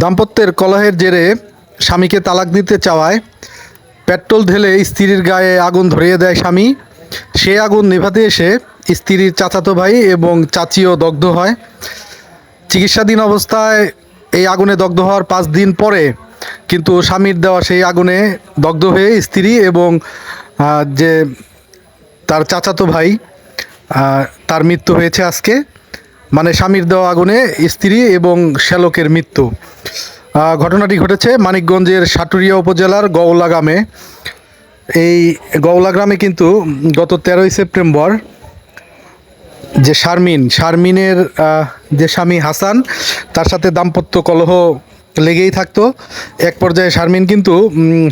দাম্পত্যের কলহের জেরে স্বামীকে তালাক দিতে চাওয়ায় পেট্রোল ঢেলে স্ত্রীর গায়ে আগুন ধরিয়ে দেয় স্বামী। সে আগুন নেভাতে এসে স্ত্রীর চাচাতো ভাই এবং চাচিও দগ্ধ হয়। চিকিৎসাধীন অবস্থায় এই আগুনে দগ্ধ হওয়ার পাঁচ দিন পরে কিন্তু স্বামীর দেওয়া সেই আগুনে দগ্ধ হয়ে স্ত্রী এবং যে তার চাচাতো ভাই তার মৃত্যু হয়েছে আজকে। মানে স্বামীর দেওয়া আগুনে স্ত্রী এবং শ্যালকের মৃত্যু। ঘটনাটি ঘটেছে মানিকগঞ্জের সাটুরিয়া উপজেলার গওলা গ্রামে। এই গৌলা গ্রামে কিন্তু গত তেরোই সেপ্টেম্বর যে শারমিন, শারমিনের যে স্বামী হাসান, তার সাথে দাম্পত্য কলহ লেগেই থাকতো। এক পর্যায়ে শারমিন কিন্তু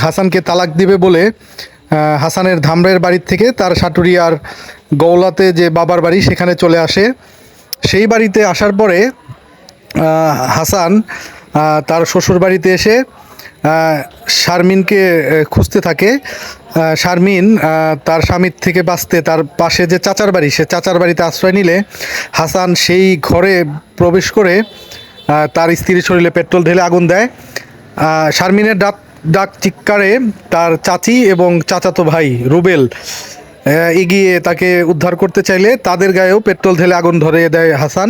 হাসানকে তালাক দিবে বলে হাসানের ধামরের বাড়ির থেকে তার সাটুরিয়ার গৌলাতে যে বাবার বাড়ি সেখানে চলে আসে। সেই বাড়িতে আসার পরে হাসান তার শ্বশুর বাড়িতে এসে শারমিনকে খুঁজতে থাকে। শারমিন তার স্বামীর থেকে বাঁচতে তার পাশে যে চাচার বাড়ি, সে চাচার বাড়িতে আশ্রয় নিলে, হাসান সেই ঘরে প্রবেশ করে তার স্ত্রীর শরীরে পেট্রোল ঢেলে আগুন দেয়। শারমিনের ডাক ডাক চিৎকারে তার চাচি এবং চাচাতো ভাই রুবেল এগিয়ে তাকে উদ্ধার করতে চাইলে তাদের গায়েও পেট্রোল ঢেলে আগুন ধরে দেয় হাসান।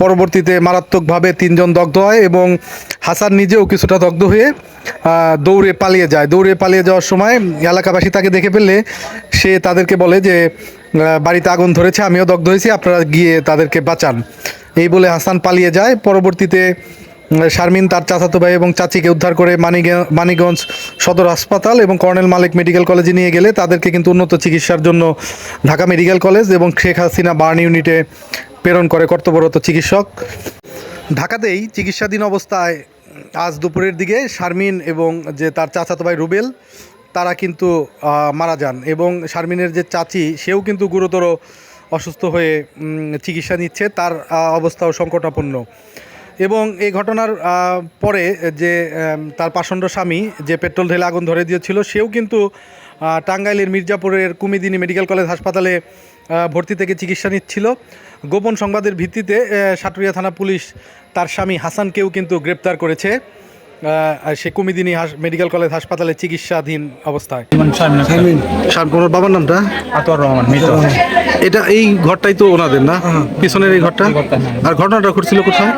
পরবর্তীতে মারাত্মকভাবে তিনজন দগ্ধ হয় এবং হাসান নিজেও কিছুটা দগ্ধ হয়ে দৌড়ে পালিয়ে যায়। দৌড়ে পালিয়ে যাওয়ার সময় এলাকাবাসী তাকে দেখে ফেললে সে তাদেরকে বলে যে বাড়িতে আগুন ধরেছে, আমিও দগ্ধ হয়েছি, আপনারা গিয়ে তাদেরকে বাঁচান। এই বলে হাসান পালিয়ে যায়। পরবর্তীতে শারমিন, তার চাচাতো ভাই এবং চাচিকে উদ্ধার করে মানিগে- মানিগঞ্জ সদর হাসপাতাল এবং কর্নেল মালিক মেডিকেল কলেজে নিয়ে গেলে তাদেরকে কিন্তু উন্নত চিকিৎসার জন্য ঢাকা মেডিকেল কলেজ এবং শেখ হাসিনা বার্ন ইউনিটে প্রেরণ করে কর্তব্যরত চিকিৎসক। ঢাকাতেই চিকিৎসাধীন অবস্থায় আজ দুপুরের দিকে শারমিন এবং যে তার চাচাতো ভাই রুবেল, তারা কিন্তু মারা যান এবং শারমিনের যে চাচি, সেও কিন্তু গুরুতর অসুস্থ হয়ে চিকিৎসা নিচ্ছে। তার অবস্থাও সংকটাপন্ন। এবং এই ঘটনার পরে যে তার পাষণ্ড স্বামী যে পেট্রোল ঢেলে আগুন ধরে দিয়েছিল সেও কিন্তু টাঙ্গাইলের মির্জাপুরের কুমিদিনী মেডিকেল কলেজ হাসপাতালে ভর্তি থেকে চিকিৎসা নিচ্ছিল। গোপন সংবাদের ভিত্তিতে সাটুরিয়া থানা পুলিশ তার স্বামী হাসানকেও কিন্তু গ্রেপ্তার করেছে সে কুমিদিনী হাস মেডিকেল কলেজ হাসপাতালে চিকিৎসাধীন অবস্থায়। বাবার নামটা? আতর রহমান মৃত। এটা এই ঘরটাই তো ওনাদের না? পিছনের এই ঘরটা? আর ঘটনাটা ঘটছিল কোথায়?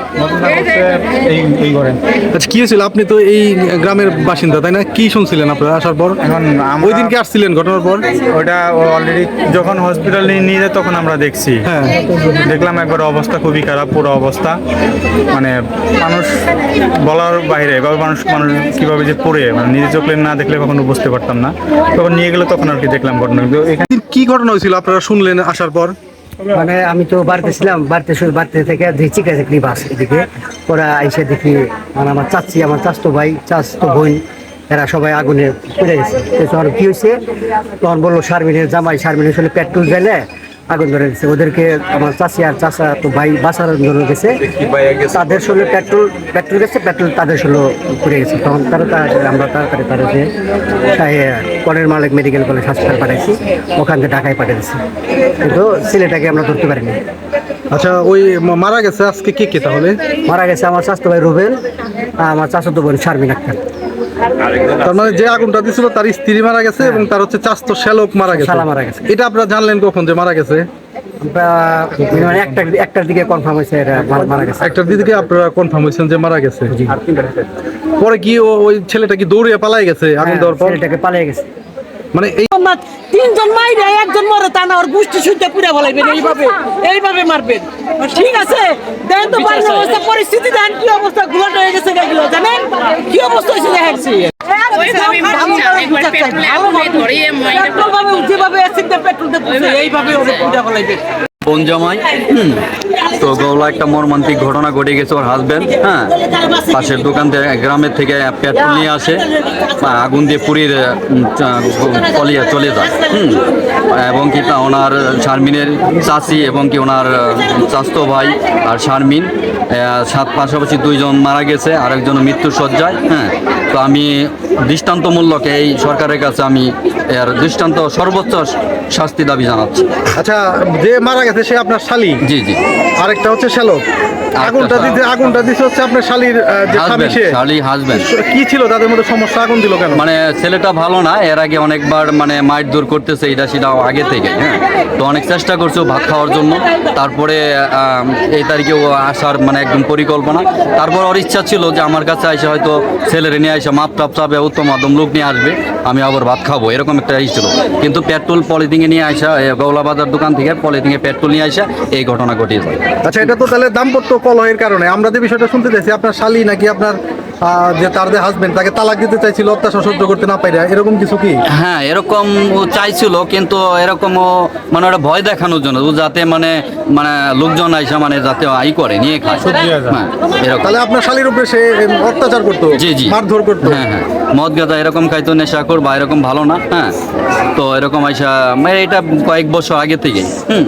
এই ঘরে। আচ্ছা কি হয়েছিল? আপনি তো এই গ্রামের বাসিন্দা তাই না? কি শুনছিলেন আপনারা আসার পর? এখন ওই দিনকে আসছিলেন ঘটনার পর? ওটা অলরেডি যখন হসপিটাল নিয়ে যায় তখন আমরা দেখছি। হ্যাঁ। দেখলাম একবার অবস্থা খুবই খারাপ পুরো অবস্থা। মানে মানুষ বলার বাইরে এবার মানুষ মানুষ কীভাবে যে পড়ে মানে নিজে চোখে না দেখলে কখনো বুঝতে পারতাম না। তখন নিয়ে গেলে তখন আর কি দেখলাম ঘটনা। কিন্তু এখানে কি ঘটনা হয়েছিল? আপনারা শুনলেন আসার পর? মানে আমি তো বাড়িতে ছিলাম, বাড়িতে শুধু বাড়িতে থেকে দেখছি কাছে বাস এদিকে। ওরা এসে দেখি মানে আমার চাচ্ছি আমার চাচতো ভাই, চাচতো বোন, এরা সবাই আগুনে পড়ে গেছে। তখন কি হয়েছে? তখন বলল, শারমিনের জামাই, শারমিনের আসলে পেট্রোল গেলে আগুন ধরে গেছে। ওদেরকে আমার চাষি আর চাচা তো ভাই বাসার জন্য গেছে। তাদের শরীরে পেট্রোল পেট্রোল গেছে পেট্রোল তাদের শরীরে পড়ে গেছে। তখন তারা তাড়াতাড়ি আমরা তাড়াতাড়ি তারা যে কনের মালিক মেডিকেল কলেজ হাসপাতাল পাঠাইছি ওখান থেকে ঢাকায় পাঠিয়েছি কিন্তু ছেলেটাকে আমরা ধরতে পারিনি। আচ্ছা ওই মারা গেছে আজকে কে কে তাহলে? মারা গেছে আমার স্বাস্থ্য ভাই রুবেল আর আমার চাচাতো বোন শারমিন আক্তার। তার মানে যে আগুনটা দিছিল তার স্ত্রী মারা গেছে এবং তার হচ্ছে চাস্ত শ্যালক মারা গেছে। মারা গেছে। এটা আপনারা জানলেন কখন যে মারা গেছে? মানে একটা একটার দিকে কনফার্ম হয়েছে মারা- মারা গেছে। একটার দিকে আপনারা কনফার্ম হয়েছেন যে মারা গেছে। পরে কি ওই ছেলেটা কি দৌড়িয়ে পালাই গেছে আগুন দেওয়ার পর? ছেলেটাকে পালিয়ে গেছে। মানে এই তিনজন মাইরে একজন মরে তা না ওর গোষ্ঠী শুদ্ধ পুরা বলাইবেন এইভাবে এইভাবে মারবেন। ঠিক আছে? দেখেন তো বাড়ির অবস্থা পরিস্থিতি দেখেন কি অবস্থা? গুলাট হয়ে গেছে এগুলো জানেন? কি অবস্থা হয়েছে যেভাবে দিয়ে এইভাবে ওদের পুরা বলাইবেন বোন। তো গৌলা একটা মর্মান্তিক ঘটনা ঘটে গেছে ওর হাজবেন্ড হ্যাঁ? পাশের দোকান থেকে, গ্রামের থেকে পেট্রোল নিয়ে আসে আগুন দিয়ে চা- পলিয়ে চলে যায়। হুম। এবং কি তা ওনার শারমিনের চাচি এবং কি ওনার চাস্তো ভাই আর শারমিন সাত পাশাপাশি দুইজন মারা গেছে আরেকজন মৃত্যুর সজ্জায় হ্যাঁ? তো আমি দৃষ্টান্তমূলক এই সরকারের কাছে আমি এর দৃষ্টান্ত সর্বোচ্চ শাস্তি দাবি জানাচ্ছি। আচ্ছা যে মারা গেছে সে আপনার শালি? জি জি। আরেকটা হচ্ছে শ্যালক আগুনটা দিতে আগুনটা দিতে হচ্ছে আপনার শালির যে স্বামী হাজবেন্ড সে। শালি হাজবেন্ড কি ছিল? তাদের মধ্যে সমস্যা আগুন দিল কেন? মানে ছেলেটা ভালো না এর আগে অনেকবার মানে মাইট দূর করতেছে এটা সেটা আগে থেকে হ্যাঁ। তো অনেক চেষ্টা করছে ভাত খাওয়ার জন্য। তারপরে এই তারিখে ও আসার মানে একদম পরিকল্পনা। তারপর ওর ইচ্ছা ছিল যে আমার কাছে এসে হয়তো ছেলেরে নিয়ে এসে মাপ টাপ চাপে উত্তম মাধ্যম লোক নিয়ে আসবে, আমি আবার ভাত খাব, এরকম একটা ই ছিল। কিন্তু পেট্রোল পলিথিনে নিয়ে আসা গৌলা বাজার দোকান থেকে পলিথিনে পেট্রোল নিয়ে আসা এই ঘটনা ঘটিয়েছে। আচ্ছা এটা তো তাহলে দাম্পত্য কলহের কারণে। আমরা যে বিষয়টা শুনতে চাইছি, আপনার শালি নাকি আপনার যে তার যে হাজবেন্ড তাকে তালাক দিতে চাইছিল অত্যাচার সহ্য করতে না পাইরা এরকম কিছু কি? হ্যাঁ এরকম ও চাইছিল কিন্তু এরকম ও মানে ওটা ভয় দেখানোর জন্য ও যাতে মানে মানে লোকজন আইসা মানে যাতে আই করে নিয়ে খায়। হ্যাঁ এরকম। তাহলে আপনার শালির উপরে সে অত্যাচার করতো জি জি। মারধর করতো? হ্যাঁ হ্যাঁ। মদ গাঁজা এরকম খাইতো নেশা কর বা এরকম ভালো না হ্যাঁ। তো এরকম আইসা মানে এটা কয়েক বছর আগে থেকে হুম।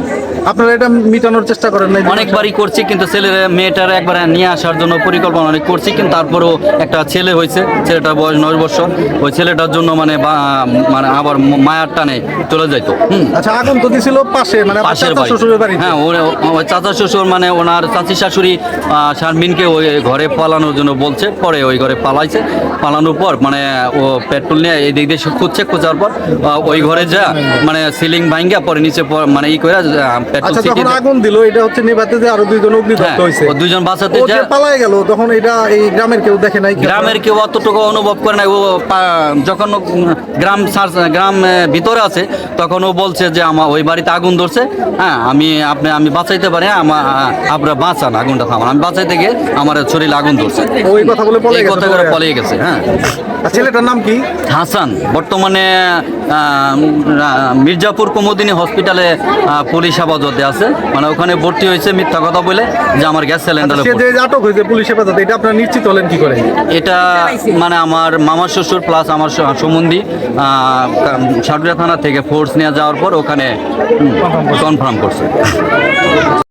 আপনারা এটা মিটানোর চেষ্টা করেন না অনেকবারই করছি কিন্তু ছেলের মেয়েটার একবার নিয়ে আসার জন্য পরিকল্পনা অনেক করছি কিন্তু তারপরেও একটা ছেলে হয়েছে ছেলেটার বয়স নয় বছর। ওই ছেলেটার জন্য মানে মানে আবার মায়ার টানে চলে যাইত। আচ্ছা আগুন তো দিছিল পাশে মানে পাশের বাড়ি শ্বশুরের বাড়িতে। হ্যাঁ ওর চাচা শ্বশুর মানে ওনার চাচি শাশুড়ি শারমিনকে ওই ঘরে পালানোর জন্য বলছে পরে ওই ঘরে পালাইছে। পালানোর পর মানে ও পেট্রোল নিয়ে এই দিক দিয়ে খুঁজছে খোঁজার পর ওই ঘরে যা মানে সিলিং ভাঙ্গা পরে নিচে মানে ই করে আচ্ছা আগুন দিল এটা হচ্ছে যে আরও দুইজন হ্যাঁ অগ্নিদগ্ধ হয়েছে। ও দুজন বাঁচাতে যা পালায় গেল তখন এটা এই গ্রামের কেউ দেখে নাই গ্রামের কেউ অতটুকু অনুভব করে না ও যখন গ্রাম গ্রাম ভিতরে আছে তখন ও বলছে যে আমার ওই বাড়িতে আগুন ধরছে। হ্যাঁ আমি আপনি আমি বাঁচাইতে পারি আমার আপনারা বাঁচান আগুনটা থামান। আমি বাঁচাইতে গিয়ে আমার শরীরে আগুন ধরছে। ওই কথা বলে এই কথা করে পরে। গেছে হ্যাঁ। ছেলেটার নাম কি? হাসান। বর্তমানে মির্জাপুর কুমুদিনী হসপিটালে পুলিশ হেফাজতে আছে। মানে ওখানে ভর্তি হয়েছে মিথ্যা কথা বলে যে আমার গ্যাস সিলিন্ডার সে যে আটক হয়েছে পুলিশ হেফাজতে এটা আপনারা নিশ্চিত হলেন কি করে? এটা মানে আমার মামার শ্বশুর প্লাস আমার সম্বন্ধী সাটুরিয়া থানা থেকে ফোর্স নিয়ে যাওয়ার পর ওখানে কনফার্ম করছে।